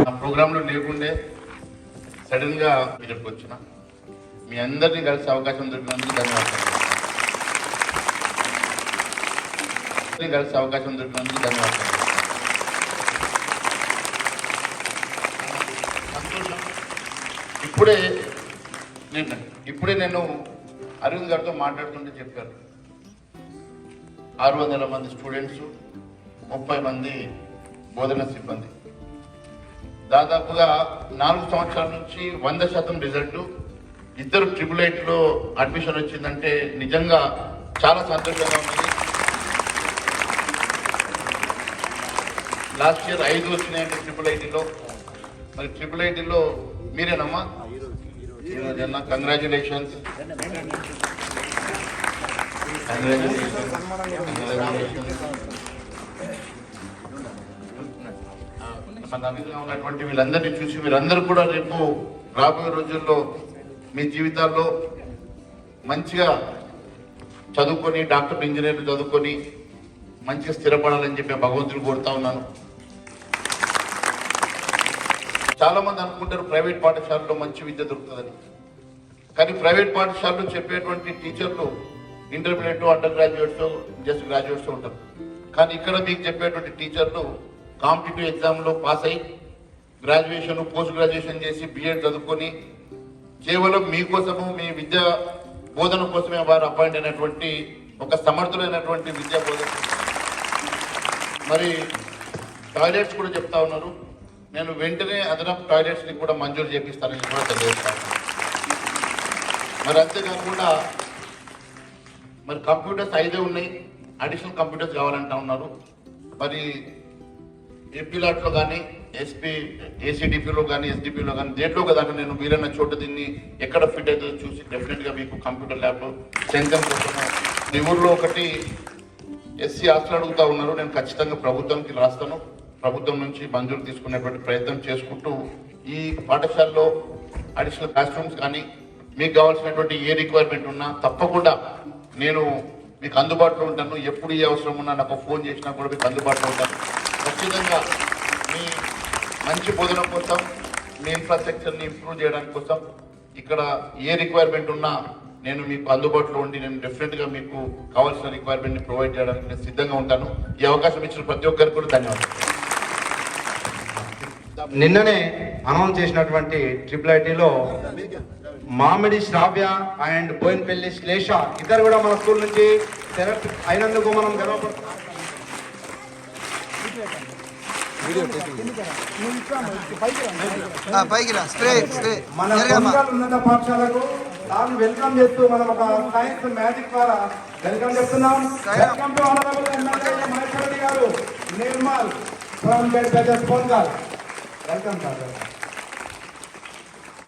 ఆ ప్రోగ్రాంలో లేకుండే సడన్గా మీరు వచ్చిన మీ అందరినీ కలిసి అవకాశం దొరికినందుకు ధన్యవాదాలు. కలిసి అవకాశం దొరికినందుకు ధన్యవాదాలు. ఇప్పుడే నేను ఇప్పుడే నేను అరవింద్ గారితో మాట్లాడుతుంటే చెప్పాను ఆరు వందల మంది స్టూడెంట్స్ ముప్పై మంది బోధన సిబ్బంది. దాదాపుగా నాలుగు సంవత్సరాల నుంచి వంద శాతం రిజల్ట్ ఇద్దరు ట్రిపుల్లో అడ్మిషన్ వచ్చిందంటే నిజంగా చాలా సంతోషంగా ఉన్నది లాస్ట్ ఇయర్ ఐదు వచ్చినాయంటే ట్రిపుల్ ఐటీలో మరి ట్రిపుల్ ఐటీలో మీరేనమ్మా కంగ్రాచులేషన్స్ మన ఉన్నటువంటి వీళ్ళందరినీ చూసి మీరందరూ కూడా రేపు రాబోయే రోజుల్లో మీ జీవితాల్లో మంచిగా చదువుకొని డాక్టర్ ఇంజనీర్ చదువుకొని మంచిగా స్థిరపడాలని చెప్పి భగవంతుని కోరుతా ఉన్నాను. చాలా మంది అనుకుంటారు ప్రైవేట్ పాఠశాలలో మంచి విద్య దొరుకుతుందని. కానీ ప్రైవేట్ పాఠశాలలో చెప్పేటువంటి టీచర్లు intermediate under graduates just graduates ఉంటారు కానీ ఇక్కడ మీకు చెప్పేటువంటి టీచర్లు కాంపిటేటివ్ ఎగ్జామ్లో పాస్ అయ్యి గ్రాడ్యుయేషన్ పోస్ట్ గ్రాడ్యుయేషన్ చేసి బిఎడ్ చదువుకొని కేవలం మీకోసము మీ విద్య బోధన కోసమే వారు అపాయింట్ అయినటువంటి ఒక సమర్థులైనటువంటి విద్యా బోధన మరి టాయిలెట్స్ కూడా చెప్తా ఉన్నారు. నేను వెంటనే అదనపు టాయిలెట్స్ని కూడా మంజూరు చేపిస్తానని కూడా తెలియజేస్తాను మరి అంతేకాకుండా మరి కంప్యూటర్స్ ఐదే ఉన్నాయి. అడిషనల్ కంప్యూటర్స్ కావాలంటా ఉన్నారు. మరి ఏపీ లాట్లో కానీ ఎస్పీ ఏసీడీపీలో కానీ ఎస్డిపిలో కానీ దేంట్లో కదా నేను వీలైన చోట దీన్ని ఎక్కడ ఫిట్ అవుతుందో చూసి డెఫినెట్గా మీకు కంప్యూటర్ ల్యాబ్ శంకం మీ ఊర్లో ఒకటి ఎస్సీ హాస్టల్ అడుగుతా ఉన్నారు. నేను ఖచ్చితంగా ప్రభుత్వానికి రాస్తాను. ప్రభుత్వం నుంచి మంజూరు తీసుకునేటువంటి ప్రయత్నం చేసుకుంటూ ఈ పాఠశాలలో అడిషనల్ క్లాస్ రూమ్స్ కానీ మీకు కావాల్సినటువంటి ఏ రిక్వైర్మెంట్ ఉన్నా తప్పకుండా నేను మీకు అందుబాటులో ఉంటాను. ఎప్పుడు ఏ అవసరం ఉన్నా నాకు ఫోన్ చేసినా కూడా మీకు అందుబాటులో ఉంటాను. ఖచ్చితంగా మీ మంచి బోధన కోసం మీ ఇన్ఫ్రాస్ట్రక్చర్ని ఇంప్రూవ్ చేయడానికి కోసం ఇక్కడ ఏ రిక్వైర్మెంట్ ఉన్నా నేను మీకు అందుబాటులో ఉండి నేను డెఫినెట్గా మీకు కావాల్సిన రిక్వైర్మెంట్ని ప్రొవైడ్ చేయడానికి నేను సిద్ధంగా ఉంటాను. ఈ అవకాశం ఇచ్చిన ప్రతి ఒక్కరికి కూడా ధన్యవాదాలు. నిన్ననే అనౌన్స్ చేసినటువంటి ట్రిపుల్ ఐటీలో మామిడి శ్రావ్య అండ్ బోయినపల్లి శ్లేష ఇద్దరు కూడా మన స్కూల్ నుంచి సెలెక్ట్ అయినందుకు మనం గర్వపడుతున్నాం మన ఉన్నత పాఠశాలకు దాన్ని వెల్కమ్ చేస్తూ మనం ఒక సైన్స్ మ్యాజిక్ ద్వారా వెల్కమ్ చెప్తున్నాం welcome to honourable MLA Maheshwara Reddy గారు. నిర్మల్ ఫ్రమ్ బెడ్ బెజెస్ పొంగల్ వెల్కమ్ సార్